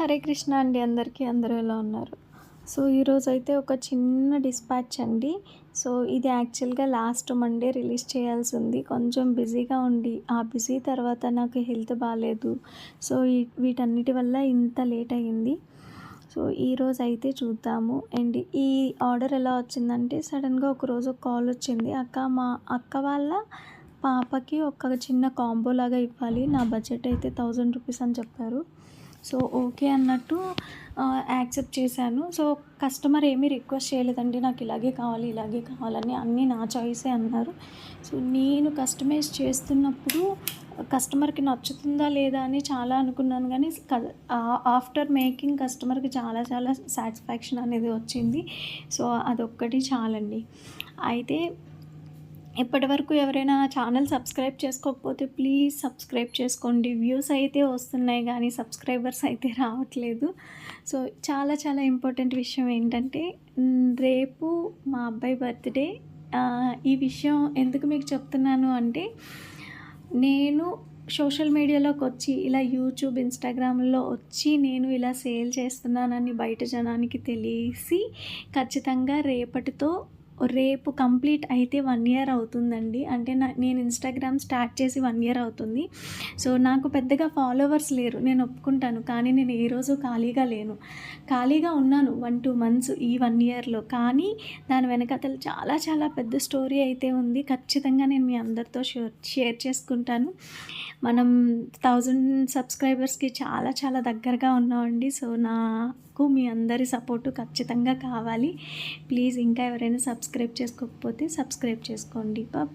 హరే కృష్ణ అండి అందరికీ అందరూ ఎలా ఉన్నారు? సో ఈరోజు అయితే ఒక చిన్న డిస్పాచ్ అండి. సో ఇది యాక్చువల్గా లాస్ట్ మండే రిలీజ్ చేయాల్సి ఉంది. కొంచెం బిజీగా ఉండి ఆ బిజీ తర్వాత నాకు హెల్త్ బాగాలేదు సో వీటన్నిటి వల్ల ఇంత లేట్ అయ్యింది. సో ఈరోజు అయితే చూద్దాము. అండ్ ఈ ఆర్డర్ ఎలా వచ్చిందంటే సడన్గా ఒకరోజు కాల్ వచ్చింది. అక్క మా అక్క వాళ్ళ పాపకి ఒక చిన్న కాంబో లాగా ఇవ్వాలి. నా బడ్జెట్ అయితే థౌజండ్ రూపీస్ అని చెప్పారు. సో ఓకే అన్నట్టు యాక్సెప్ట్ చేశాను. సో కస్టమర్ ఏమీ రిక్వెస్ట్ చేయలేదండి నాకు ఇలాగే కావాలి ఇలాగే కావాలని అన్నీ నా చాయిసే అన్నారు. సో నేను కస్టమైజ్ చేస్తున్నప్పుడు కస్టమర్కి నచ్చుతుందా లేదా అని చాలా అనుకున్నాను. కానీ ఆఫ్టర్ మేకింగ్ కస్టమర్కి చాలా చాలా సాటిస్ఫాక్షన్ అనేది వచ్చింది. సో అదొక్కటి చాలండి. అయితే ఇప్పటి వరకు ఎవరైనా ఛానల్ సబ్స్క్రైబ్ చేసుకోకపోతే ప్లీజ్ సబ్స్క్రైబ్ చేసుకోండి. వ్యూస్ అయితే వస్తున్నాయి కానీ సబ్స్క్రైబర్స్ అయితే రావట్లేదు. సో చాలా చాలా ఇంపార్టెంట్ విషయం ఏంటంటే రేపు మా అబ్బాయి బర్త్డే. ఈ విషయం ఎందుకు మీకు చెప్తున్నాను అంటే నేను సోషల్ మీడియాలోకి వచ్చి ఇలా యూట్యూబ్ ఇన్స్టాగ్రామ్లో వచ్చి నేను ఇలా సేల్ చేస్తున్నానని బయట జనానికి తెలిసి ఖచ్చితంగా రేపటితో రేపు కంప్లీట్ అయితే వన్ ఇయర్ అవుతుందండి. అంటే నా నేను ఇన్స్టాగ్రామ్ స్టార్ట్ చేసి వన్ ఇయర్ అవుతుంది. సో నాకు పెద్దగా ఫాలోవర్స్ లేరు. నేను ఒప్పుకుంటాను. కానీ నేను ఏ రోజు ఖాళీగా లేను. ఖాళీగా ఉన్నాను వన్ టూ మంత్స్ ఈ వన్ ఇయర్లో కానీ దాని వెనకతలు చాలా చాలా పెద్ద స్టోరీ అయితే ఉంది. ఖచ్చితంగా నేను మీ అందరితో షేర్ షేర్ చేసుకుంటాను. మనం థౌజండ్ సబ్స్క్రైబర్స్కి చాలా చాలా దగ్గరగా ఉన్నామండి. సో నాకు మీ అందరి సపోర్టు ఖచ్చితంగా కావాలి. ప్లీజ్ ఇంకా ఎవరైనా సబ్స్క్రైబ్ చేసుకోకపోతే సబ్స్క్రైబ్ చేసుకోండి.